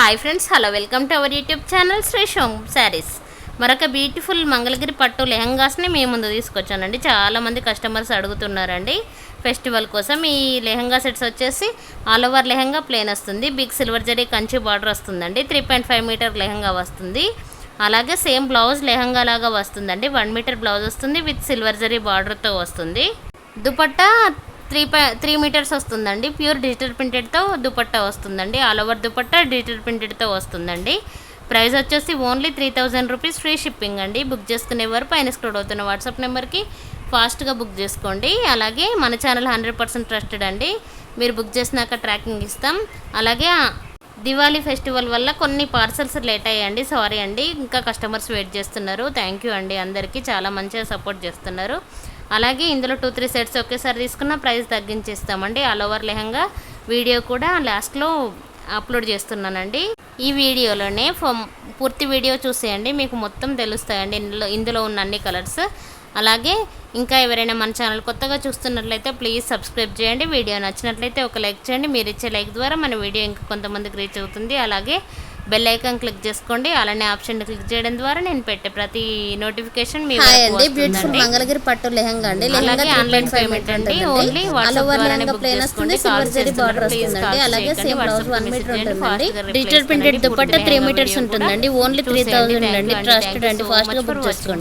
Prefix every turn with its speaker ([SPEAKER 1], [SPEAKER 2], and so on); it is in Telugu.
[SPEAKER 1] Hi friends hello welcome to our YouTube channel Shri Shom saris మరొక బ్యూటిఫుల్ మంగళగిరి పట్టు లెహంగాస్ని మేము ముందు తీసుకొచ్చానండి. చాలామంది కస్టమర్స్ అడుగుతున్నారండి. ఫెస్టివల్ కోసం ఈ లెహంగా సెట్స్ వచ్చేసి ఆల్ ఓవర్ లెహంగా ప్లేన్ వస్తుంది. Big silver zari Kanchi border వస్తుందండి. Three point five meter lehenga వస్తుంది. అలాగే సేమ్ బ్లౌజ్ లెహంగా లాగా వస్తుందండి. వన్ మీటర్ బ్లౌజ్ వస్తుంది. విత్ సిల్వర్ జరీ బార్డర్తో వస్తుంది. దుపట్టా త్రీ త్రీ మీటర్స్ వస్తుందండి. ప్యూర్ డిజిటల్ ప్రింటెడ్తో దుపట్టా వస్తుందండి. ఆల్ ఓవర్ దుపట్టా డిజిటల్ ప్రింటెడ్తో వస్తుందండి. ప్రైస్ వచ్చేసి only three thousand rupees free shipping అండి. బుక్ చేసుకునేవారు పైన స్క్రోడ్ అవుతున్న వాట్సాప్ నెంబర్కి ఫాస్ట్గా బుక్ చేసుకోండి. అలాగే మన ఛానల్ హండ్రెడ్ పర్సెంట్ ట్రస్టెడ్ అండి. మీరు బుక్ చేసినాక ట్రాకింగ్ ఇస్తాం. అలాగే దివాళీ ఫెస్టివల్ వల్ల కొన్ని పార్సల్స్ లేట్ అయ్యాయండి. సారీ అండి. ఇంకా కస్టమర్స్ వెయిట్ చేస్తున్నారు. థ్యాంక్ యూ అండి అందరికీ. చాలా మంచిగా సపోర్ట్ చేస్తున్నారు. అలాగే ఇందులో టూ త్రీ సెట్స్ ఒకేసారి తీసుకున్న ప్రైస్ తగ్గించేస్తామండి. ఆల్ ఓవర్ లెహంగా వీడియో కూడా లాస్ట్లో అప్లోడ్ చేస్తున్నానండి. ఈ వీడియోలోనే పూర్తి వీడియో చూసేయండి. మీకు మొత్తం తెలుస్తాయండి. ఇందులో ఇందులో ఉన్న అన్ని కలర్స్. అలాగే ఇంకా ఎవరైనా మన ఛానల్ కొత్తగా చూస్తున్నట్లయితే ప్లీజ్ సబ్స్క్రైబ్ చేయండి. వీడియో నచ్చినట్లయితే ఒక లైక్ చేయండి. మీరు ఇచ్చే లైక్ ద్వారా మన వీడియో ఇంకా కొంతమందికి రీచ్ అవుతుంది. అలాగే బెల్ ఐకాన్ క్లిక్ చేసుకోండి. అలానే ఆప్షన్ క్లిక్ చేయడం ద్వారా నేను పెట్టే ప్రతి నోటిఫికేషన్ మీ
[SPEAKER 2] అండి. బ్యూటిఫుల్. మంగళగిరి పట్టు లెహంగా అండి.
[SPEAKER 1] అలాగే ఆన్లైన్ పేమెంట్ అండి. ఓన్లీ
[SPEAKER 2] అలాగే సేమ్ బ్లౌజ్ వన్ మీటర్ ఉంటుందండి. Digital printed dupatta three meters ఉంటుందండి. ఓన్లీ త్రీ థౌసండ్ అండి. ట్రస్టెడ్ అండి. ఫాస్ట్గా బుక్ చేసుకోండి.